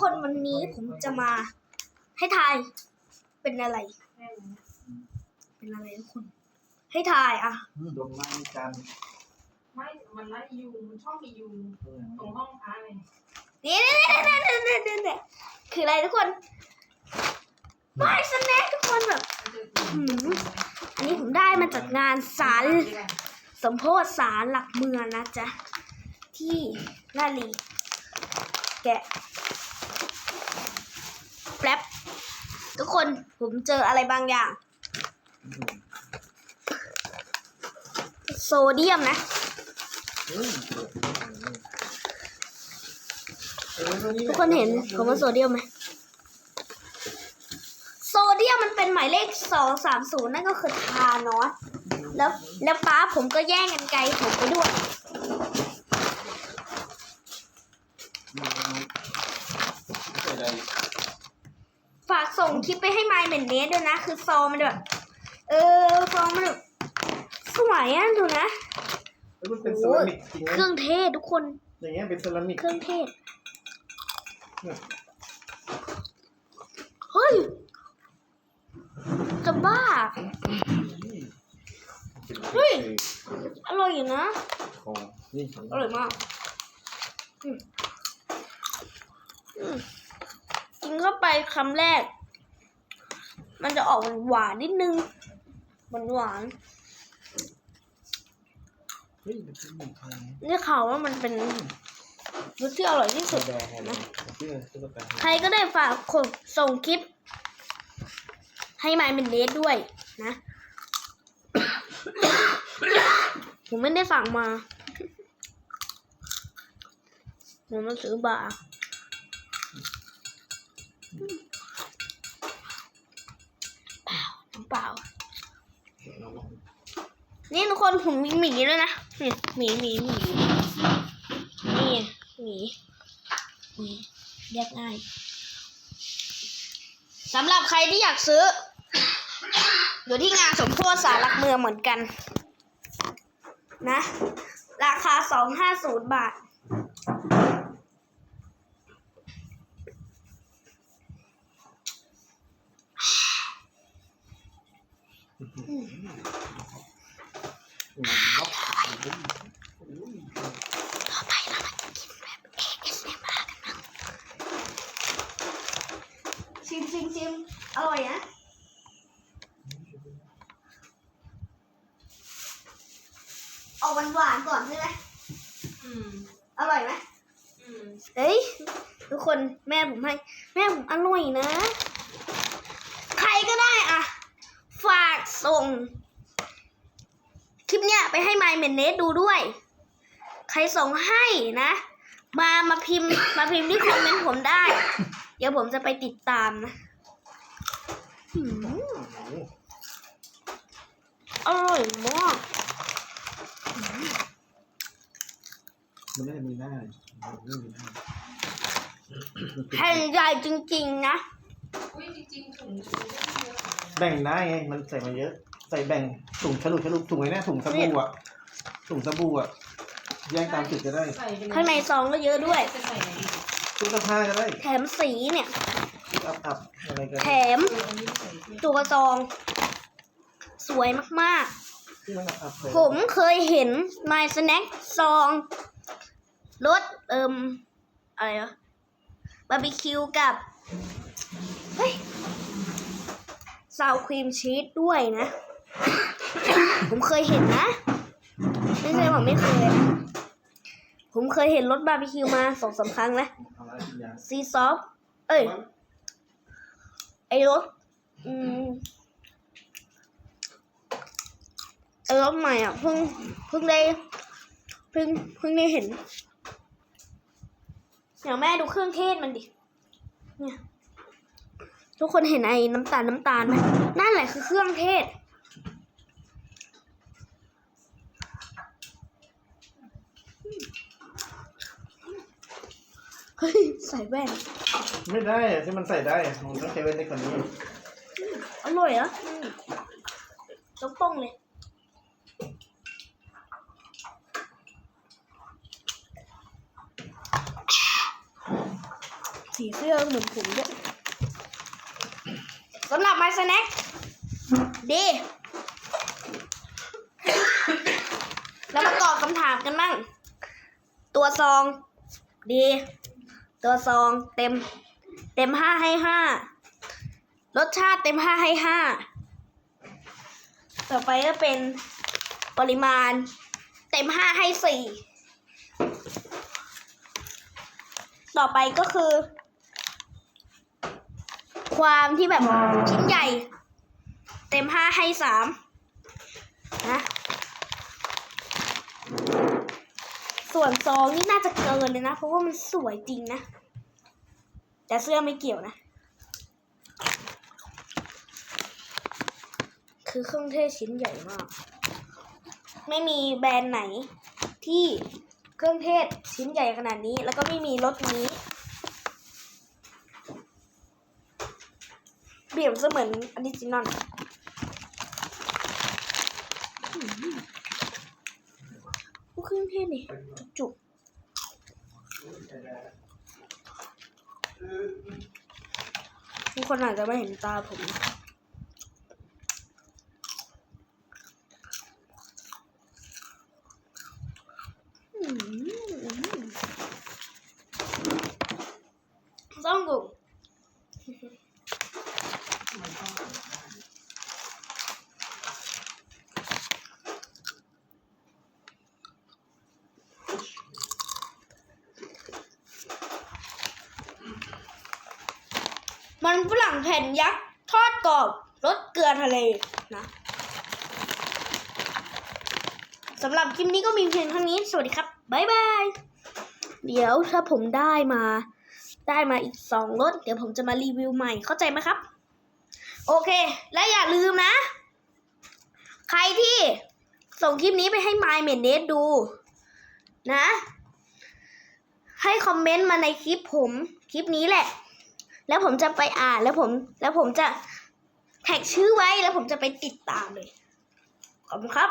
คนวันนี้ผมจะมาให้ทายเป็นอะไร เป็นอะไรทุกคน ให้ทายอะดมไม้จันทร์ไม่ มันไล่ยุงมันชอบมียุงตรงห้องพระเลยนี่นี่นี่นี่นี่นี่นี่คืออะไรทุกคนไม่สแน็คทุกคนแบบมันจะหืมอันนี้ผมได้มาจากงานศาลสมโพธิศาลหลักเมืองนะจ๊ะ ที่ลาดลีแกะ แป๊บทุกคนผมเจออะไรบางอย่าง โซเดียมนะทุกคนเห็นคำว่าโซเดียมไหมโซเดียมมันเป็นหมายเลขสองสามศูนย์นั่นก็คือทานอสแล้วแล้วป้าผมก็แย่งกันไกลผมไปด้วย ใส่ใด ฝากส่ง คลิปไปให้ไมล์เมนเนสด้วยนะ คือซองมันแบบ เออซองมันแบบสวยอะดูนะแล้วมันเป็นเซรามิกจริงไหมเครื่องเทศทุกคนอย่างเงี้ยเป็นเซรามิกเครื่องเทศเฮ้ยจะบ้า เฮ้ย อร่อยอยู่นะของนี่ของอร่อยมากอืมอืมกินเข้าไปคำแรก มันจะออกหวานๆนิดนึงหวานหวานเฮ้ยเป็นเซรามิกอะไรๆนี่ข่าวว่ามันเป็นรสที่อร่อยที่สุดแดงอะไรเชื่อตุ๊กตาใครก็ได้ฝากคนส่งคลิป ให้มายเป็นเดทด้วยนะ ผมไม่ได้สั่งมาผมมาซื้อบาร์เปล่าน้ำ เปล่า นี่ทุกคนผมมีหมีด้วยนะนี่หมีหมีหมีนี่หมีหมีแยกง่ายสำหรับใครที่อยากซื้อ อยู่ที่งานสมโพธิสารหลักเมืองเหมือนกัน นะ ราคาสองห้าศูนย์บาท ล็อก ต่อไปเรามากินแบบ ASMR กันนะชิมชิมชิมอร่อยนะเอาหวานๆก่อนใช่ไหมอืมอร่อยไหมอืมเฮ้ยทุกคนแม่ผมให้ แม่ผมอร่อยนะใครก็ได้อะ ฝากส่ง คลิปเนี้ยไปให้ไมเมนเนสดูด้วย ใครส่งให้นะ มามาพิมพ์ มาพิมพ์ที่คอมเมนต์ผมได้ เดี๋ยวผมจะไปติดตามนะหืมอร่อยมากมันไม่ได้มีหน้าไม่มีหน้า แผ่นใหญ่จริง ๆ นะ อุ้ยจริงๆถุงถุงไม่เยอะแบ่งได้ไงมันใส่มาเยอะ ใส่แบ่งถุงฉลุฉลุถุงไอ้เนี่ยถุงสบู่อะถุงสบู่อะแยกตามจุดก็ได้ใส่ไปเลยข้างในซองก็เยอะด้วย จะใส่ไหนดีตุ๊กตาก็ได้แถมสีเนี่ยตุ๊กอับอับอะไรก็แถได้มเอออันนี้ใส่ที่ตัวซอง สวยมากที่มันอับอับเลยๆ ผมเคยเห็น My Snack ซองรสเอิมอะไรวะบาร์บีคิวกับ เฮ้ยซาวครีมชีสด้วยนะ ผมเคยเห็นนะ ไม่ใช่ผมไม่เคย ผมเคยเห็นรสบาร์บีคิวมาสองสาครั้งแล้วเอาอะไรกินยซีซอฟเอ้ย ไอรถ อืมไอรถใหม่อะเพิ่งเพิ่งได้เพิ่งเพิ่งได้เห็นเดี๋ยวแม่ดูเครื่องเทศมันดิ เนี่ย ทุกคนเห็นไอ้น้ำตาลน้ำตาลไหมนั่นแหละคือเครื่องเทศ เฮ้ย ใส่แว่น ไม่ได้อะที่มันใส่ได้อะมันต้องใช้เว้นในคนนี้อร่อยเหรอยกโป้งเลยอสีเสื้อเหมือนผมด้วย สำหรับ My Snack ดีแล้วมาตอบคำถามกันมั่งตัวซอง ดี ตัวซองเต็ม เต็มห้าให้ห้ารสชาติเต็มห้าให้ห้าต่อไปก็เป็นปริมาณ เต็มห้าให้สี่ต่อไปก็คือ ความที่แบบชิ้นใหญ่ เต็มห้าให้สามนะส่วนซองนี่น่าจะเกินเลยนะ เพราะว่ามันสวยจริงนะ แต่เสื้อไม่เกี่ยวนะ คือเครื่องเทศชิ้นใหญ่มาก ไม่มีแบรนด์ไหนที่เครื่องเทศชิ้นใหญ่ขนาดนี้ แล้วก็ไม่มีรสนี้ เบี่ยบเสมือนออริจินอลกูเครื่องเทศนี่จุกๆทุกคนอาจจะไม่เห็นตาผมนะอืมต้องกุ มันฝรั่งแผ่นยักษ์ทอดกรอบรสเกลือทะเลนะสำหรับคลิปนี้ก็มีเพียงเท่านี้ สวัสดีครับ บ๊ายบาย เดี๋ยวถ้าผมได้มา ได้มาอีกสองรสเดี๋ยวผมจะมารีวิวใหม่ เข้าใจไหมครับ โอเค และอย่าลืมนะ ใครที่ส่งคลิปนี้ไปให้ My m e n e t ดู นะ ให้คอมเมนต์มาในคลิปผม คลิปนี้แหละ แล้วผมจะไปอ่านแล้วผม แล้วผมจะแท็กชื่อไว้แล้วผมจะไปติดตามเลย ขอบคุณครับ